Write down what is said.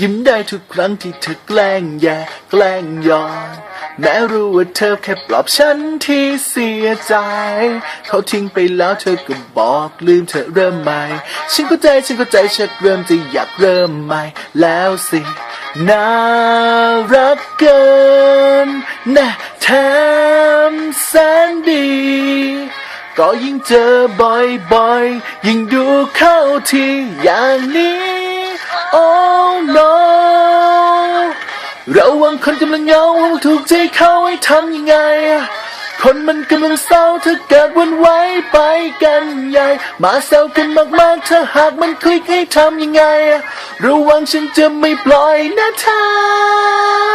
ยิ้มได้ทุกครั้งที่เธอแกล้งแย่แกล้งยอนแม้รู้ว่าเธอแค่ปลอบฉันที่เสียใจ เขาทิ้งไปแล้วเธอก็บอกลืมเธอเริ่มใหม่ ฉันเข้าใจฉันเข้าใจชักเริ่มจะอยากเริ่มใหม่แล้วสิน่ารักเกินนะแถมแสนดีก็ยิ่งเจอบ่อยๆ ยิ่งดูเข้าทีอย่างนี้ Oh no ระวังคนกำลังเหงาถูกใจเขาให้ทำยังไง คนมันกำลังเศร้าถ้าเกิดวันไว้ไปกันใหญ่ มาแซวกันมากๆถ้าหากมันคลิกให้ทำยังไง ระวังฉันจะไม่ปล่อยนะเธอ